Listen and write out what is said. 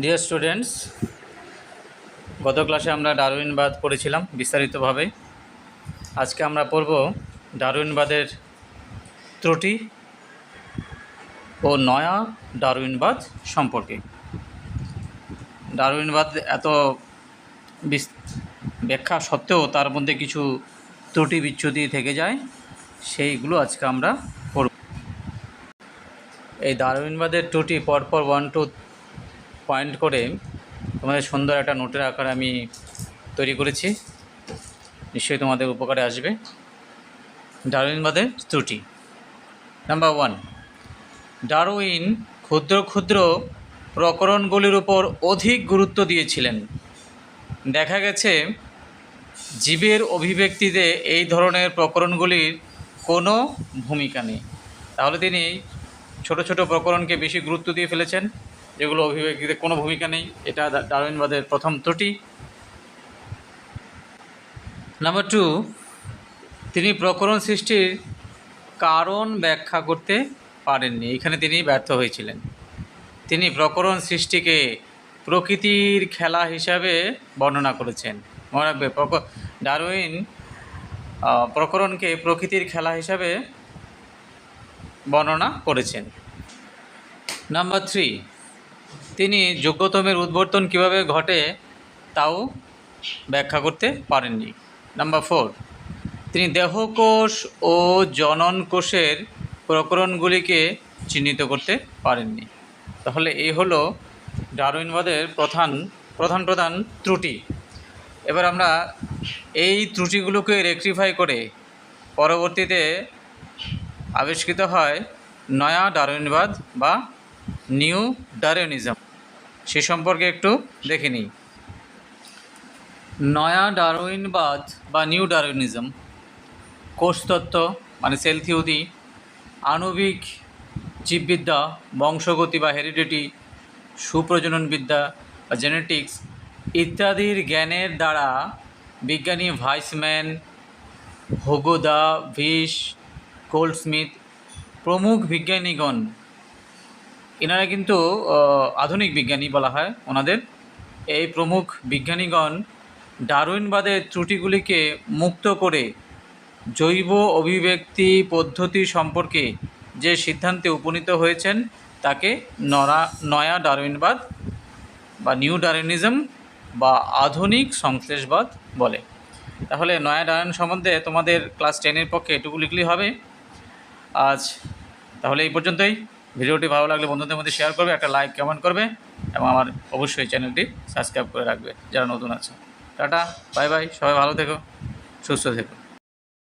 Dear students গত ক্লাসে আমরা ডারউইনবাদ পড়েছিলাম বিস্তারিতভাবে। আজকে আমরা পড়ব ডারউইনবাদের ত্রুটি ও নয়া ডারউইনবাদ সম্পর্কে। ডারউইনবাদ এত ব্যাখ্যা সত্ত্বেও তার মধ্যে কিছু ত্রুটি বিচ্যুতি থেকে যায়, সেইগুলো আজকে আমরা পড়ব। এই ডারউইনবাদের ত্রুটি পরপর ওয়ান টু পয়েন্ট করে তোমাদের সুন্দর একটা নোটের আকারে আমি তৈরি করেছি। নিশ্চয়ই তোমাদের উপকারে আসবে। ডারউইনবাদের ত্রুটি। নাম্বার ওয়ান ডারউইন ক্ষুদ্র ক্ষুদ্র প্রকরণগুলির উপর অধিক গুরুত্ব দিয়েছিলেন। দেখা গেছে, জীবের অভিব্যক্তিতে এই ধরনের প্রকরণগুলির কোনো ভূমিকা নেই। তাহলে তিনি ছোট ছোট প্রকরণকে বেশি গুরুত্ব দিয়ে ফেলেছেন। যেগুলো অভিব্যক্তিতে কোনো ভূমিকা নেই, এটা ডা- ডারউইনবাদের প্রথম ত্রুটি। নাম্বার টু তিনি প্রকরণ সৃষ্টির কারণ ব্যাখ্যা করতে পারেননি। এখানে তিনি ব্যর্থ হয়েছিলেন। তিনি প্রকরণ সৃষ্টিকে প্রকৃতির খেলা হিসাবে বর্ণনা করেছেন। মনে রাখবে ডারউইন প্রকরণকে প্রকৃতির খেলা হিসাবে বর্ণনা করেছেন। নাম্বার থ্রি তিনি যোগ্যতমের উদ্বর্তন কীভাবে ঘটে তাও ব্যাখ্যা করতে পারেননি। নাম্বার ফোর তিনি দেহকোষ ও জনন কোষের প্রকরণগুলিকে চিহ্নিত করতে পারেননি। তাহলে এই হলো ডারউইনবাদের প্রধান প্রধান প্রধান ত্রুটি। এবার আমরা এই ত্রুটিগুলোকে রেকটিফাই করে পরবর্তীতে আবিষ্কৃত হয় নয়া ডারউইনবাদ বা নিউ ডারউইনিজম। সে সম্পর্কে একটু দেখে নিই। নয়া ডারউইনবাদ বা নিউ ডারউইনিজম কোষতত্ত্ব মানে সেল থিওরি, আণবিক জীববিদ্যা, বংশগতি বা হেরিডিটি, সুপ্রজননবিদ্যা বা জেনেটিক্স ইত্যাদির জ্ঞানের দ্বারা বিজ্ঞানী ভাইসম্যান হোগোদা ভিস গোল্ডস্মিথ প্রমুখ বিজ্ঞানীগণ এনারা কিন্তু আধুনিক বিজ্ঞানী বলা হয় ওনাদের। এই প্রমুখ বিজ্ঞানীগণ ডারউইনবাদের ত্রুটিগুলিকে মুক্ত করে জৈব অভিব্যক্তি পদ্ধতি সম্পর্কে যে সিদ্ধান্তে উপনীত হয়েছেন, তাকে নরা, নয়া ডারউইনবাদ বা নিউ ডারউইনিজম বা আধুনিক সংশ্লেষবাদ বলে। তাহলে নয়া ডারউইন সম্বন্ধে তোমাদের ক্লাস টেনের পক্ষে এটুকু লিখলেই হবে। আজ তাহলে এই পর্যন্তই। ভিডিওটি ভালো লাগলে বন্ধুদের মধ্যে শেয়ার করবে, একটা লাইক কমেন্ট করবে এবং আমার অবশ্যই চ্যানেলটি সাবস্ক্রাইব করে রাখবে যারা নতুন আছে। টাটা বাই বাই সবাই ভালো থেকো, সুস্থ থেকো।